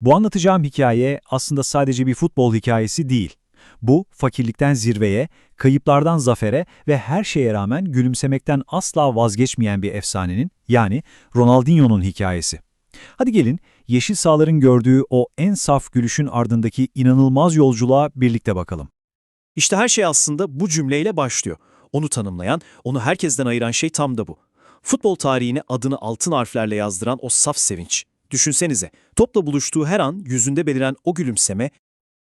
Bu anlatacağım hikaye aslında sadece bir futbol hikayesi değil. Bu, fakirlikten zirveye, kayıplardan zafere ve her şeye rağmen gülümsemekten asla vazgeçmeyen bir efsanenin, yani Ronaldinho'nun hikayesi. Hadi gelin, yeşil sahaların gördüğü o en saf gülüşün ardındaki inanılmaz yolculuğa birlikte bakalım. İşte her şey aslında bu cümleyle başlıyor. Onu tanımlayan, onu herkesten ayıran şey tam da bu. Futbol tarihine adını altın harflerle yazdıran o saf sevinç. Düşünsenize, topla buluştuğu her an yüzünde beliren o gülümseme,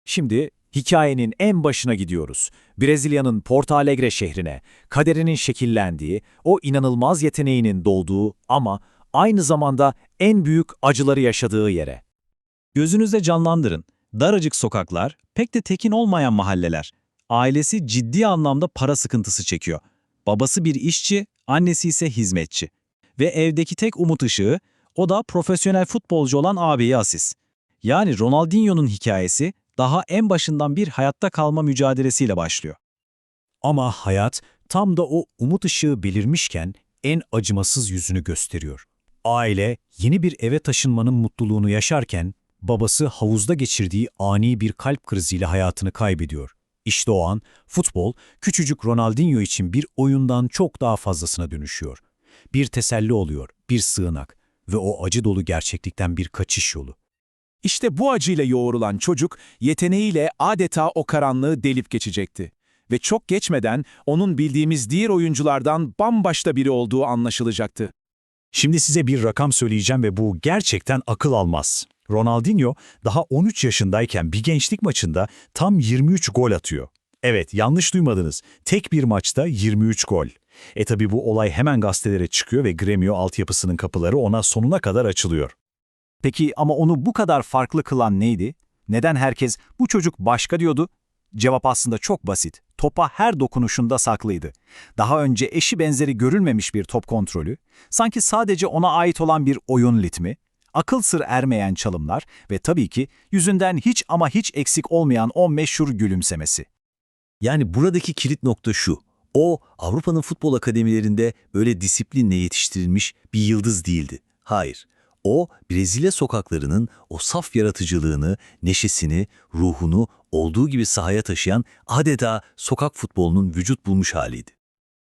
Şimdi hikayenin en başına gidiyoruz. Brezilya'nın Porto Alegre şehrine, kaderinin şekillendiği, o inanılmaz yeteneğinin doğduğu ama aynı zamanda en büyük acıları yaşadığı yere. Gözünüzde canlandırın. Daracık sokaklar, pek de tekin olmayan mahalleler. Ailesi ciddi anlamda para sıkıntısı çekiyor. Babası bir işçi, annesi ise hizmetçi. Ve evdeki tek umut ışığı, o da profesyonel futbolcu olan ağabeyi Asis. Yani Ronaldinho'nun hikayesi daha en başından bir hayatta kalma mücadelesiyle başlıyor. Ama hayat tam da o umut ışığı belirmişken en acımasız yüzünü gösteriyor. Aile yeni bir eve taşınmanın mutluluğunu yaşarken babası havuzda geçirdiği ani bir kalp kriziyle hayatını kaybediyor. İşte o an futbol küçücük Ronaldinho için bir oyundan çok daha fazlasına dönüşüyor. Bir teselli oluyor, bir sığınak ve o acı dolu gerçeklikten bir kaçış yolu. İşte bu acıyla yoğrulan çocuk yeteneğiyle adeta o karanlığı delip geçecekti. Ve çok geçmeden onun bildiğimiz diğer oyunculardan bambaşka biri olduğu anlaşılacaktı. Şimdi size bir rakam söyleyeceğim ve bu gerçekten akıl almaz. Ronaldinho daha 13 yaşındayken bir gençlik maçında tam 23 gol atıyor. Evet yanlış duymadınız. Tek bir maçta 23 gol. E tabi bu olay hemen gazetelere çıkıyor ve Gremio altyapısının kapıları ona sonuna kadar açılıyor. Peki ama onu bu kadar farklı kılan neydi? Neden herkes bu çocuk başka diyordu? Cevap aslında çok basit. Topa her dokunuşunda saklıydı. Daha önce eşi benzeri görülmemiş bir top kontrolü, sanki sadece ona ait olan bir oyun ritmi, akıl sır ermeyen çalımlar ve tabii ki yüzünden hiç ama hiç eksik olmayan o meşhur gülümsemesi. Yani buradaki kilit nokta şu. O Avrupa'nın futbol akademilerinde böyle disiplinle yetiştirilmiş bir yıldız değildi. Hayır. O Brezilya sokaklarının o saf yaratıcılığını, neşesini, ruhunu olduğu gibi sahaya taşıyan adeta sokak futbolunun vücut bulmuş haliydi.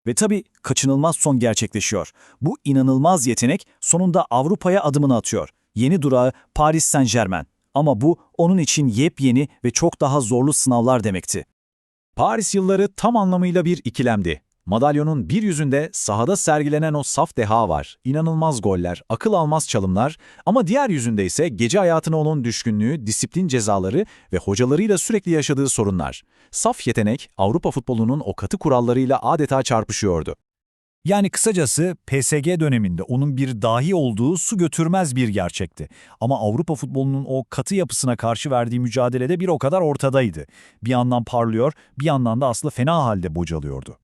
Ve tabii kaçınılmaz son gerçekleşiyor. Bu inanılmaz yetenek sonunda Avrupa'ya adımını atıyor. Yeni durağı Paris Saint-Germain. Ama bu onun için yepyeni ve çok daha zorlu sınavlar demekti. Paris yılları tam anlamıyla bir ikilemdi. Madalyonun bir yüzünde sahada sergilenen o saf deha var. İnanılmaz goller, akıl almaz çalımlar ama diğer yüzünde ise gece hayatına onun düşkünlüğü, disiplin cezaları ve hocalarıyla sürekli yaşadığı sorunlar. Saf yetenek Avrupa futbolunun o katı kurallarıyla adeta çarpışıyordu. Yani kısacası PSG döneminde onun bir dahi olduğu su götürmez bir gerçekti. Ama Avrupa futbolunun o katı yapısına karşı verdiği mücadelede bir o kadar ortadaydı. Bir yandan parlıyor, bir yandan da aslında fena halde bocalıyordu.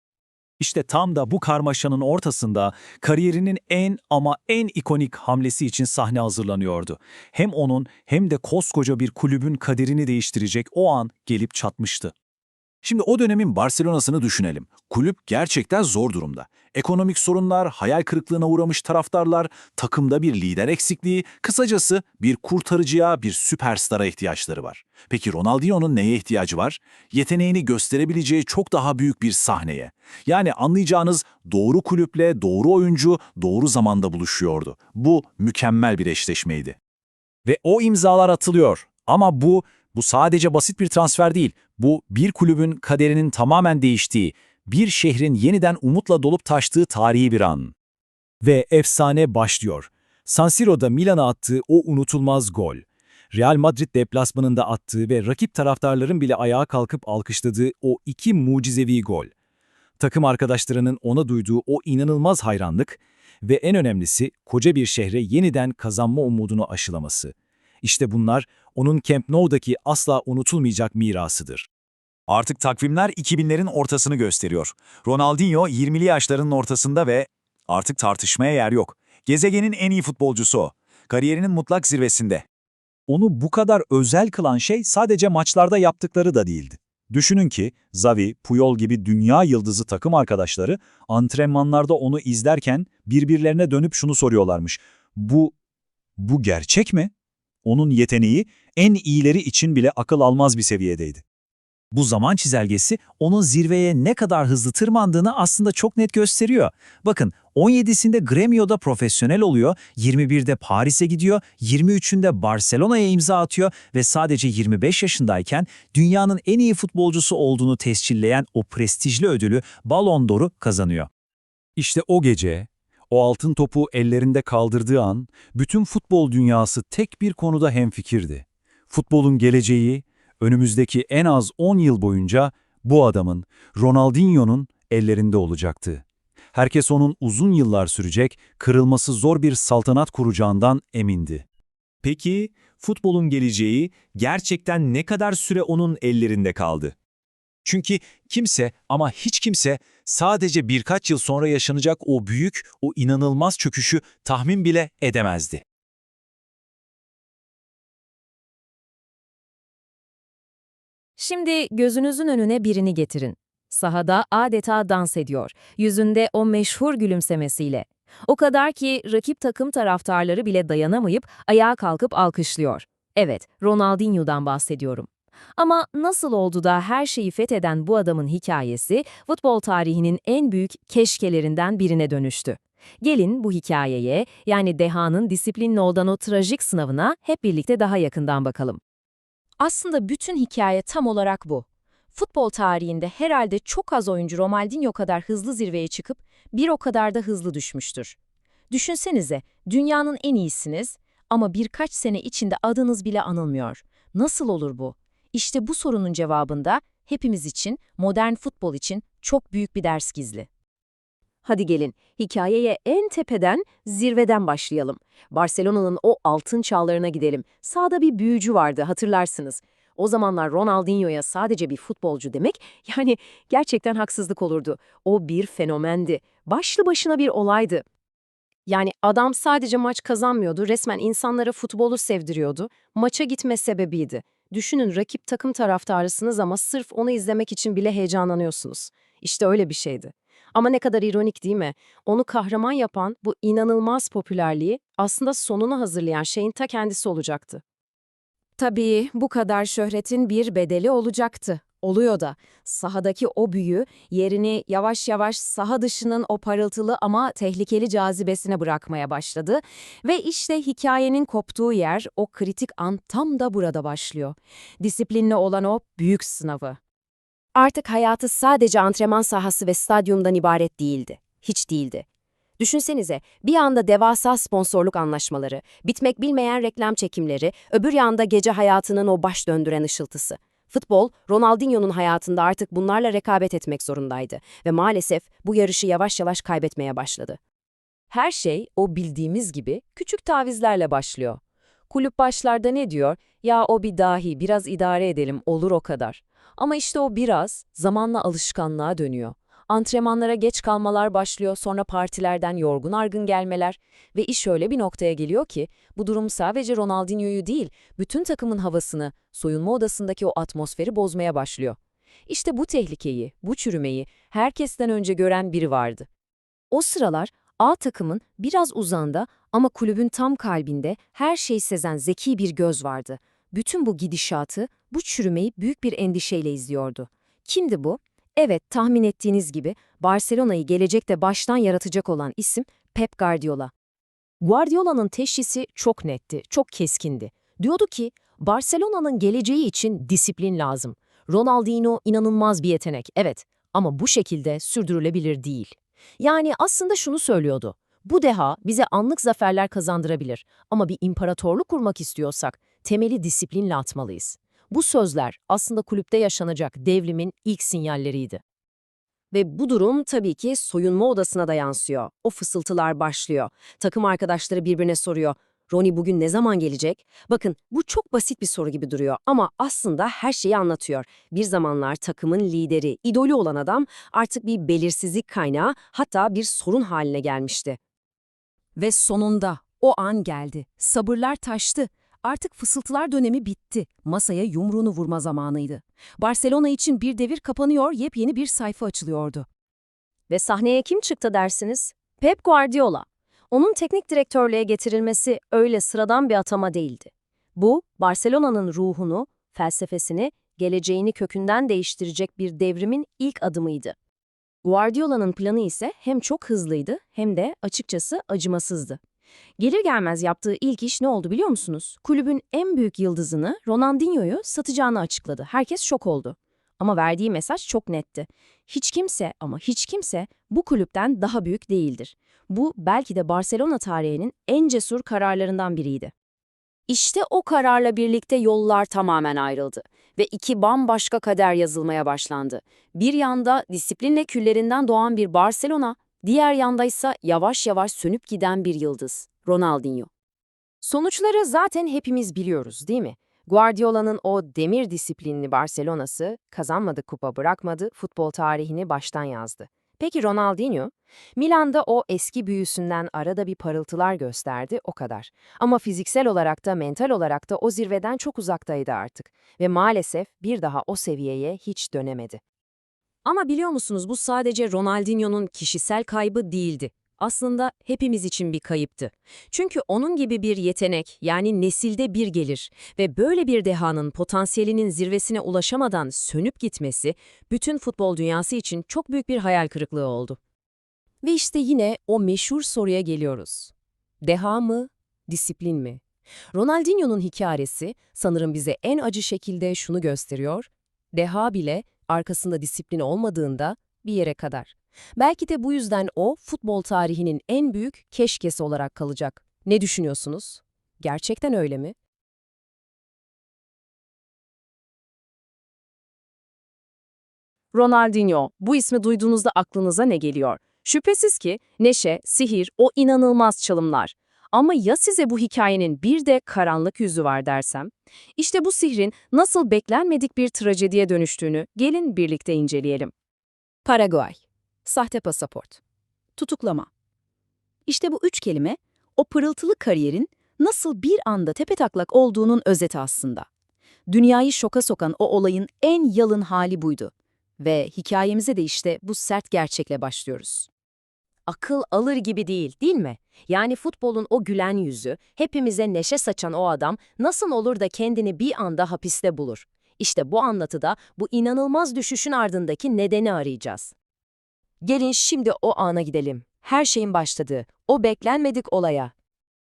İşte tam da bu karmaşanın ortasında kariyerinin en ama en ikonik hamlesi için sahne hazırlanıyordu. Hem onun hem de koskoca bir kulübün kaderini değiştirecek o an gelip çatmıştı. Şimdi o dönemin Barcelona'sını düşünelim. Kulüp gerçekten zor durumda. Ekonomik sorunlar, hayal kırıklığına uğramış taraftarlar, takımda bir lider eksikliği, kısacası bir kurtarıcıya, bir süperstara ihtiyaçları var. Peki Ronaldinho'nun neye ihtiyacı var? Yeteneğini gösterebileceği çok daha büyük bir sahneye. Yani anlayacağınız doğru kulüple doğru oyuncu doğru zamanda buluşuyordu. Bu mükemmel bir eşleşmeydi. Ve o imzalar atılıyor. Ama bu bu sadece basit bir transfer değil. Bu bir kulübün kaderinin tamamen değiştiği, bir şehrin yeniden umutla dolup taştığı tarihi bir an. Ve efsane başlıyor. San Siro'da Milan'a attığı o unutulmaz gol. Real Madrid deplasmanında attığı ve rakip taraftarların bile ayağa kalkıp alkışladığı o iki mucizevi gol. Takım arkadaşlarının ona duyduğu o inanılmaz hayranlık ve en önemlisi koca bir şehre yeniden kazanma umudunu aşılaması. İşte bunlar onun Camp Nou'daki asla unutulmayacak mirasıdır. Artık takvimler 2000'lerin ortasını gösteriyor. Ronaldinho 20'li yaşlarının ortasında ve artık tartışmaya yer yok. Gezegenin en iyi futbolcusu o. Kariyerinin mutlak zirvesinde. Onu bu kadar özel kılan şey sadece maçlarda yaptıkları da değildi. Düşünün ki Xavi, Puyol gibi dünya yıldızı takım arkadaşları antrenmanlarda onu izlerken birbirlerine dönüp şunu soruyorlarmış. Bu, bu gerçek mi? Onun yeteneği en iyileri için bile akıl almaz bir seviyedeydi. Bu zaman çizelgesi onun zirveye ne kadar hızlı tırmandığını aslında çok net gösteriyor. Bakın 17'sinde Gremio'da profesyonel oluyor, 21'de Paris'e gidiyor, 23'ünde Barcelona'ya imza atıyor ve sadece 25 yaşındayken dünyanın en iyi futbolcusu olduğunu tescilleyen o prestijli ödülü Ballon d'Or'u kazanıyor. İşte o gece, o altın topu ellerinde kaldırdığı an, bütün futbol dünyası tek bir konuda hemfikirdi. Futbolun geleceği, önümüzdeki en az 10 yıl boyunca bu adamın, Ronaldinho'nun ellerinde olacaktı. Herkes onun uzun yıllar sürecek, kırılması zor bir saltanat kuracağından emindi. Peki futbolun geleceği gerçekten ne kadar süre onun ellerinde kaldı? Çünkü kimse ama hiç kimse sadece birkaç yıl sonra yaşanacak o büyük, o inanılmaz çöküşü tahmin bile edemezdi. Şimdi gözünüzün önüne birini getirin. Sahada adeta dans ediyor, yüzünde o meşhur gülümsemesiyle. O kadar ki rakip takım taraftarları bile dayanamayıp ayağa kalkıp alkışlıyor. Evet, Ronaldinho'dan bahsediyorum. Ama nasıl oldu da her şeyi fetheden bu adamın hikayesi futbol tarihinin en büyük keşkelerinden birine dönüştü. Gelin bu hikayeye, yani dehanın disiplinli olan o trajik sınavına hep birlikte daha yakından bakalım. Aslında bütün hikaye tam olarak bu. Futbol tarihinde herhalde çok az oyuncu Ronaldinho kadar hızlı zirveye çıkıp bir o kadar da hızlı düşmüştür. Düşünsenize, dünyanın en iyisiniz ama birkaç sene içinde adınız bile anılmıyor. Nasıl olur bu? İşte bu sorunun cevabında hepimiz için, modern futbol için çok büyük bir ders gizli. Hadi gelin, hikayeye en tepeden, zirveden başlayalım. Barcelona'nın o altın çağlarına gidelim. Sağda bir büyücü vardı, hatırlarsınız. O zamanlar Ronaldinho'ya sadece bir futbolcu demek, yani gerçekten haksızlık olurdu. O bir fenomendi. Başlı başına bir olaydı. Yani adam sadece maç kazanmıyordu, resmen insanlara futbolu sevdiriyordu. Maça gitme sebebiydi. Düşünün rakip takım taraftarısınız ama sırf onu izlemek için bile heyecanlanıyorsunuz. İşte öyle bir şeydi. Ama ne kadar ironik değil mi? Onu kahraman yapan bu inanılmaz popülerliği aslında sonunu hazırlayan şeyin ta kendisi olacaktı. Tabii bu kadar şöhretin bir bedeli olacaktı. Oluyor da. Sahadaki o büyü yerini yavaş yavaş saha dışının o parıltılı ama tehlikeli cazibesine bırakmaya başladı. Ve işte hikayenin koptuğu yer, o kritik an tam da burada başlıyor. Disiplinli olan o büyük sınavı. Artık hayatı sadece antrenman sahası ve stadyumdan ibaret değildi. Hiç değildi. Düşünsenize, bir anda devasa sponsorluk anlaşmaları, bitmek bilmeyen reklam çekimleri, öbür yanda gece hayatının o baş döndüren ışıltısı. Futbol, Ronaldinho'nun hayatında artık bunlarla rekabet etmek zorundaydı ve maalesef bu yarışı yavaş yavaş kaybetmeye başladı. Her şey o bildiğimiz gibi küçük tavizlerle başlıyor. Kulüp başlarda ne diyor? Ya o bir dahi, biraz idare edelim, olur o kadar. Ama işte o biraz zamanla alışkanlığa dönüyor. Antrenmanlara geç kalmalar başlıyor, sonra partilerden yorgun argın gelmeler ve iş öyle bir noktaya geliyor ki bu durum sadece Ronaldinho'yu değil, bütün takımın havasını, soyunma odasındaki o atmosferi bozmaya başlıyor. İşte bu tehlikeyi, bu çürümeyi herkesten önce gören biri vardı. O sıralar A takımın biraz uzanda ama kulübün tam kalbinde her şeyi sezen zeki bir göz vardı. Bütün bu gidişatı, bu çürümeyi büyük bir endişeyle izliyordu. Kimdi bu? Evet, tahmin ettiğiniz gibi Barcelona'yı gelecekte baştan yaratacak olan isim Pep Guardiola. Guardiola'nın teşhisi çok netti, çok keskindi. Diyordu ki, Barcelona'nın geleceği için disiplin lazım. Ronaldinho inanılmaz bir yetenek, evet ama bu şekilde sürdürülebilir değil. Yani aslında şunu söylüyordu. Bu deha bize anlık zaferler kazandırabilir ama bir imparatorluk kurmak istiyorsak temeli disiplinle atmalıyız. Bu sözler aslında kulüpte yaşanacak devrimin ilk sinyalleriydi. Ve bu durum tabii ki soyunma odasına da yansıyor. O fısıltılar başlıyor. Takım arkadaşları birbirine soruyor. Ronnie bugün ne zaman gelecek? Bakın bu çok basit bir soru gibi duruyor ama aslında her şeyi anlatıyor. Bir zamanlar takımın lideri, idolü olan adam artık bir belirsizlik kaynağı hatta bir sorun haline gelmişti. Ve sonunda o an geldi. Sabırlar taştı. Artık fısıltılar dönemi bitti. Masaya yumruğunu vurma zamanıydı. Barcelona için bir devir kapanıyor, yepyeni bir sayfa açılıyordu. Ve sahneye kim çıktı dersiniz? Pep Guardiola. Onun teknik direktörlüğe getirilmesi öyle sıradan bir atama değildi. Bu, Barcelona'nın ruhunu, felsefesini, geleceğini kökünden değiştirecek bir devrimin ilk adımıydı. Guardiola'nın planı ise hem çok hızlıydı hem de açıkçası acımasızdı. Gelir gelmez yaptığı ilk iş ne oldu biliyor musunuz? Kulübün en büyük yıldızını, Ronaldinho'yu satacağını açıkladı. Herkes şok oldu. Ama verdiği mesaj çok netti. Hiç kimse ama hiç kimse bu kulüpten daha büyük değildir. Bu belki de Barcelona tarihinin en cesur kararlarından biriydi. İşte o kararla birlikte yollar tamamen ayrıldı ve iki bambaşka kader yazılmaya başlandı. Bir yanda disiplinle küllerinden doğan bir Barcelona, diğer yanda ise yavaş yavaş sönüp giden bir yıldız, Ronaldinho. Sonuçları zaten hepimiz biliyoruz değil mi? Guardiola'nın o demir disiplinli Barcelona'sı kazanmadı kupa bırakmadı, futbol tarihini baştan yazdı. Peki Ronaldinho? Milan'da o eski büyüsünden arada bir parıltılar gösterdi, o kadar. Ama fiziksel olarak da mental olarak da o zirveden çok uzaktaydı artık. Ve maalesef bir daha o seviyeye hiç dönemedi. Ama biliyor musunuz bu sadece Ronaldinho'nun kişisel kaybı değildi. Aslında hepimiz için bir kayıptı. Çünkü onun gibi bir yetenek yani nesilde bir gelir ve böyle bir dehanın potansiyelinin zirvesine ulaşamadan sönüp gitmesi bütün futbol dünyası için çok büyük bir hayal kırıklığı oldu. Ve işte yine o meşhur soruya geliyoruz. Deha mı, disiplin mi? Ronaldinho'nun hikayesi sanırım bize en acı şekilde şunu gösteriyor. Deha bile arkasında disiplin olmadığında bir yere kadar. Belki de bu yüzden o futbol tarihinin en büyük keşkesi olarak kalacak. Ne düşünüyorsunuz? Gerçekten öyle mi? Ronaldinho, bu ismi duyduğunuzda aklınıza ne geliyor? Şüphesiz ki neşe, sihir, o inanılmaz çalımlar. Ama ya size bu hikayenin bir de karanlık yüzü var dersem? İşte bu sihrin nasıl beklenmedik bir trajediye dönüştüğünü gelin birlikte inceleyelim. Paraguay Sahte pasaport. Tutuklama. İşte bu üç kelime, o pırıltılı kariyerin nasıl bir anda tepetaklak olduğunun özeti aslında. Dünyayı şoka sokan o olayın en yalın hali buydu. Ve hikayemize de işte bu sert gerçekle başlıyoruz. Akıl alır gibi değil, değil mi? Yani futbolun o gülen yüzü, hepimize neşe saçan o adam nasıl olur da kendini bir anda hapiste bulur? İşte bu anlatıda bu inanılmaz düşüşün ardındaki nedeni arayacağız. Gelin şimdi o ana gidelim. Her şeyin başladığı, o beklenmedik olaya.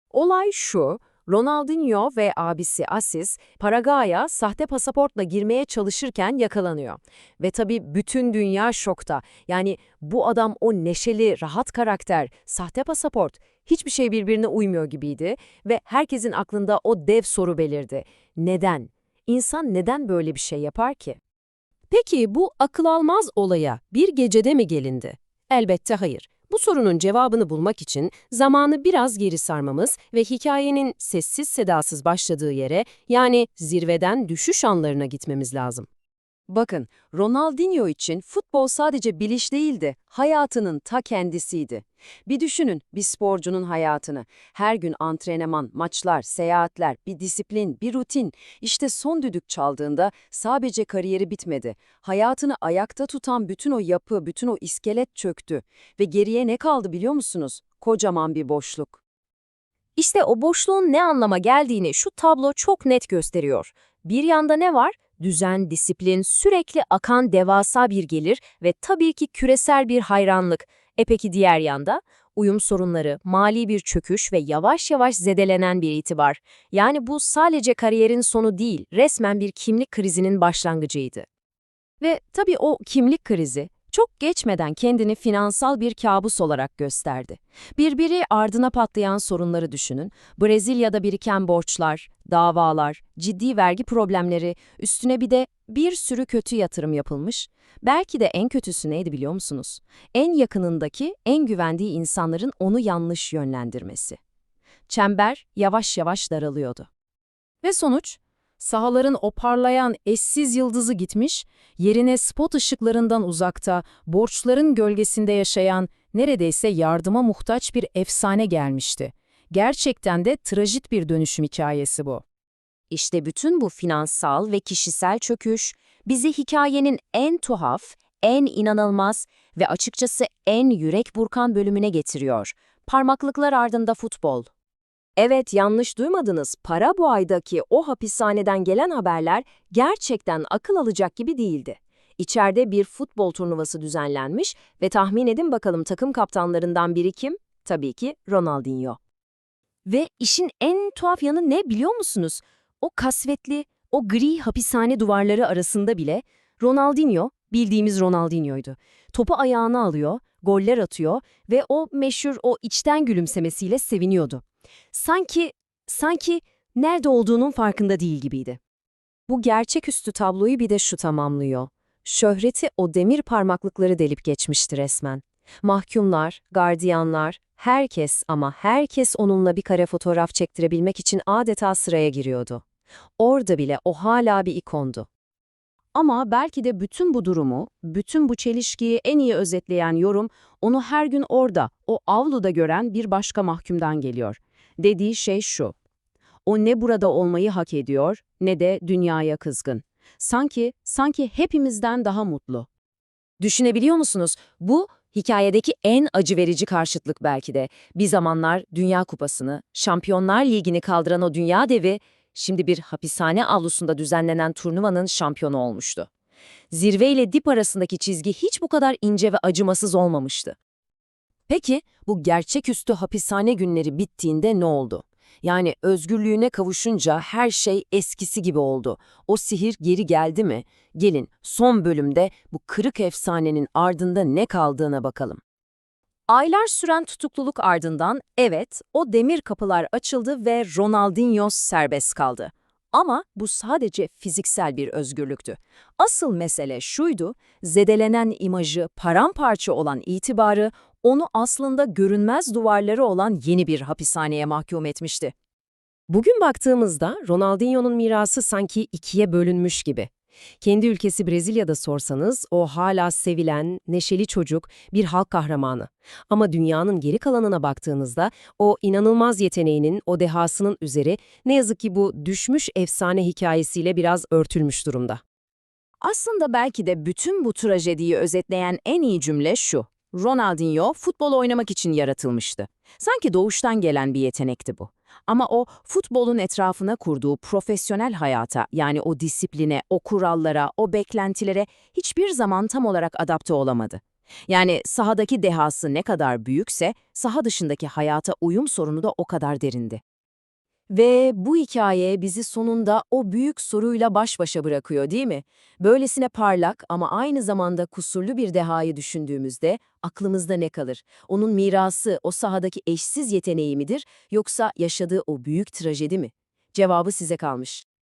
Olay şu, Ronaldinho ve abisi Aziz, Paraguay'a sahte pasaportla girmeye çalışırken yakalanıyor. Ve tabii bütün dünya şokta. Yani bu adam o neşeli, rahat karakter, sahte pasaport, hiçbir şey birbirine uymuyor gibiydi. Ve herkesin aklında o dev soru belirdi. Neden? İnsan neden böyle bir şey yapar ki? Peki bu akıl almaz olaya bir gecede mi gelindi? Elbette hayır. Bu sorunun cevabını bulmak için zamanı biraz geri sarmamız ve hikayenin sessiz sedasız başladığı yere yani zirveden düşüş anlarına gitmemiz lazım. Bakın, Ronaldinho için futbol sadece biliş değildi, hayatının ta kendisiydi. Bir düşünün bir sporcunun hayatını. Her gün antrenman, maçlar, seyahatler, bir disiplin, bir rutin. İşte son düdük çaldığında sadece kariyeri bitmedi. Hayatını ayakta tutan bütün o yapı, bütün o iskelet çöktü. Ve geriye ne kaldı biliyor musunuz? Kocaman bir boşluk. İşte o boşluğun ne anlama geldiğini şu tablo çok net gösteriyor. Bir yanda ne var? Düzen, disiplin, sürekli akan devasa bir gelir ve tabii ki küresel bir hayranlık. E peki diğer yanda? Uyum sorunları, mali bir çöküş ve yavaş yavaş zedelenen bir itibar. Yani bu sadece kariyerin sonu değil, resmen bir kimlik krizinin başlangıcıydı. Ve tabii o kimlik krizi çok geçmeden kendini finansal bir kabus olarak gösterdi. Birbiri ardına patlayan sorunları düşünün. Brezilya'da biriken borçlar, davalar, ciddi vergi problemleri, üstüne bir de bir sürü kötü yatırım yapılmış. Belki de en kötüsü neydi biliyor musunuz? En yakınındaki, en güvendiği insanların onu yanlış yönlendirmesi. Çember yavaş yavaş daralıyordu. Ve sonuç? Sahaların o parlayan eşsiz yıldızı gitmiş, yerine spot ışıklarından uzakta, borçların gölgesinde yaşayan, neredeyse yardıma muhtaç bir efsane gelmişti. Gerçekten de trajik bir dönüşüm hikayesi bu. İşte bütün bu finansal ve kişisel çöküş bizi hikayenin en tuhaf, en inanılmaz ve açıkçası en yürek burkan bölümüne getiriyor. Parmaklıklar ardında futbol. Evet, yanlış duymadınız. Paraguay'daki o hapishaneden gelen haberler gerçekten akıl alacak gibi değildi. İçeride bir futbol turnuvası düzenlenmiş ve tahmin edin bakalım takım kaptanlarından biri kim? Tabii ki Ronaldinho. Ve işin en tuhaf yanı ne biliyor musunuz? O kasvetli, o gri hapishane duvarları arasında bile Ronaldinho bildiğimiz Ronaldinho'ydu. Topu ayağına alıyor, goller atıyor ve o meşhur o içten gülümsemesiyle seviniyordu. Sanki, sanki nerede olduğunun farkında değil gibiydi. Bu gerçeküstü tabloyu bir de şu tamamlıyor. Şöhreti o demir parmaklıkları delip geçmişti resmen. Mahkumlar, gardiyanlar, herkes ama herkes onunla bir kare fotoğraf çektirebilmek için adeta sıraya giriyordu. Orada bile o hala bir ikondu. Ama belki de bütün bu durumu, bütün bu çelişkiyi en iyi özetleyen yorum, onu her gün orada, o avluda gören bir başka mahkumdan geliyor. Dediği şey şu. O ne burada olmayı hak ediyor, ne de dünyaya kızgın. Sanki, sanki hepimizden daha mutlu. Düşünebiliyor musunuz? Bu hikayedeki en acı verici karşıtlık belki de. Bir zamanlar Dünya Kupası'nı, Şampiyonlar Ligi'ni kaldıran o dünya devi, şimdi bir hapishane avlusunda düzenlenen turnuvanın şampiyonu olmuştu. Zirve ile dip arasındaki çizgi hiç bu kadar ince ve acımasız olmamıştı. Peki bu gerçeküstü hapishane günleri bittiğinde ne oldu? Yani özgürlüğüne kavuşunca her şey eskisi gibi oldu. O sihir geri geldi mi? Gelin son bölümde bu kırık efsanenin ardında ne kaldığına bakalım. Aylar süren tutukluluk ardından evet o demir kapılar açıldı ve Ronaldinho serbest kaldı. Ama bu sadece fiziksel bir özgürlüktü. Asıl mesele şuydu, zedelenen imajı, paramparça olan itibarı onu aslında görünmez duvarları olan yeni bir hapishaneye mahkum etmişti. Bugün baktığımızda Ronaldinho'nun mirası sanki ikiye bölünmüş gibi. Kendi ülkesi Brezilya'da sorsanız o hala sevilen, neşeli çocuk, bir halk kahramanı. Ama dünyanın geri kalanına baktığınızda o inanılmaz yeteneğinin, o dehasının üzeri ne yazık ki bu düşmüş efsane hikayesiyle biraz örtülmüş durumda. Aslında belki de bütün bu trajediyi özetleyen en iyi cümle şu. Ronaldinho futbol oynamak için yaratılmıştı. Sanki doğuştan gelen bir yetenekti bu. Ama o futbolun etrafına kurduğu profesyonel hayata yani o disipline, o kurallara, o beklentilere hiçbir zaman tam olarak adapte olamadı. Yani sahadaki dehası ne kadar büyükse saha dışındaki hayata uyum sorunu da o kadar derindi. Ve bu hikaye bizi sonunda o büyük soruyla baş başa bırakıyor değil mi? Böylesine parlak ama aynı zamanda kusurlu bir dehayı düşündüğümüzde aklımızda ne kalır? Onun mirası o sahadaki eşsiz yeteneği midir yoksa yaşadığı o büyük trajedi mi? Cevabı size kalmış.